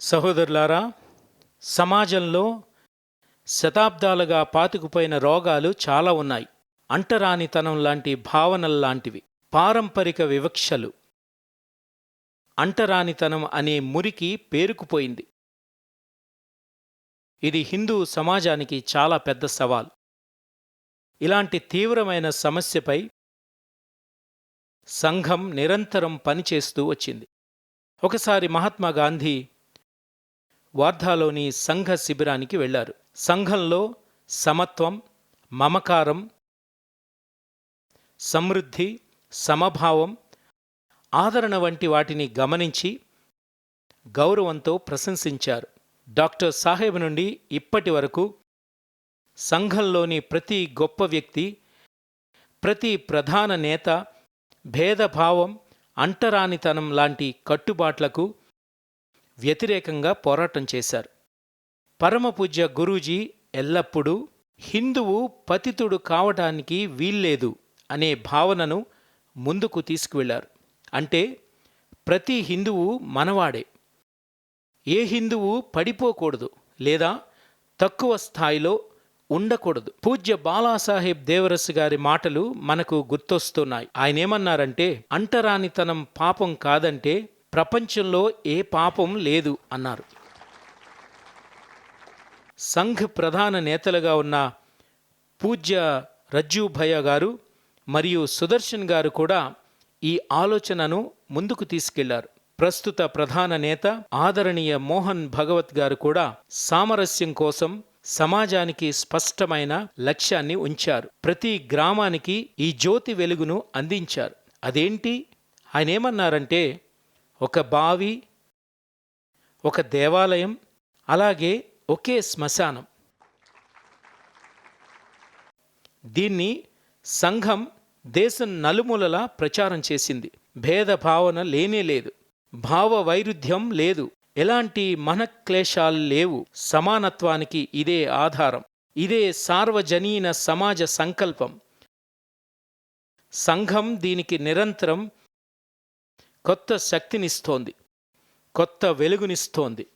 సహోదరులారా సమాజంలో శతాబ్దాలుగా పాతుకుపోయిన రోగాలు చాలా ఉన్నాయి. అంటరానితనం లాంటి భావనల్లాంటివి పారంపరిక వివక్షలు. అంటరానితనం అనే మురికి పేరుకుపోయింది. ఇది హిందూ సమాజానికి చాలా పెద్ద సవాల్. ఇలాంటి తీవ్రమైన సమస్యపై సంఘం నిరంతరం పనిచేస్తూ వచ్చింది. ఒకసారి మహాత్మా గాంధీ వార్ధాలోని సంఘ శిబిరానికి వెళ్ళారు సంఘంలో సమత్వం మమకారం సమృద్ధి సమభావం ఆదరణ వంటి వాటిని గమనించి గౌరవంతో ప్రశంసించారు. డాక్టర్ సాహెబ్ నుండి ఇప్పటి వరకు సంఘంలోని ప్రతి గొప్ప వ్యక్తి ప్రతి ప్రధాన నేత భేదభావం అంటరానితనం లాంటి కట్టుబాట్లకు వ్యతిరేకంగా పోరాటం చేశారు. పరమపూజ్య గురూజీ ఎల్లప్పుడూ హిందువు పతితుడు కావటానికి వీల్లేదు అనే భావనను ముందుకు తీసుకువెళ్ళారు అంటే ప్రతి హిందువు మనవాడే. ఏ హిందువు పడిపోకూడదు లేదా తక్కువ స్థాయిలో ఉండకూడదు. పూజ్య బాలాసాహెబ్ దేవరస్ గారి మాటలు మనకు గుర్తొస్తున్నాయి. ఆయనేమన్నారంటే అంటరానితనం పాపం కాదంటే ప్రపంచంలో ఏ పాపం లేదు అన్నారు. సంఘ్ ప్రధాన నేతలుగా ఉన్న పూజ్య రజ్జుభయ్య గారు మరియు సుదర్శన్ గారు కూడా ఈ ఆలోచనను ముందుకు తీసుకెళ్ళారు. ప్రస్తుత ప్రధాన నేత ఆదరణీయ మోహన్ భగవత్ గారు కూడా సామరస్యం కోసం సమాజానికి స్పష్టమైన లక్ష్యాన్ని ఉంచారు. ప్రతి గ్రామానికి ఈ జ్యోతి వెలుగును అందించారు. అదేంటి? ఆయన ఏమన్నారంటే ఒక బావి ఒక దేవాలయం అలాగే ఒకే శ్మశానం. దీన్ని సంఘం దేశం నలుమూలలా ప్రచారం చేసింది. భేదభావన లేనే లేదు. భావ వైరుధ్యం లేదు. ఎలాంటి మనక్లేశాలు లేవు. సమానత్వానికి ఇదే ఆధారం. ఇదే సార్వజనీన సమాజ సంకల్పం. సంఘం దీనికి నిరంతరం కొత్త శక్తినిస్తోంది కొత్త వెలుగునిస్తోంది.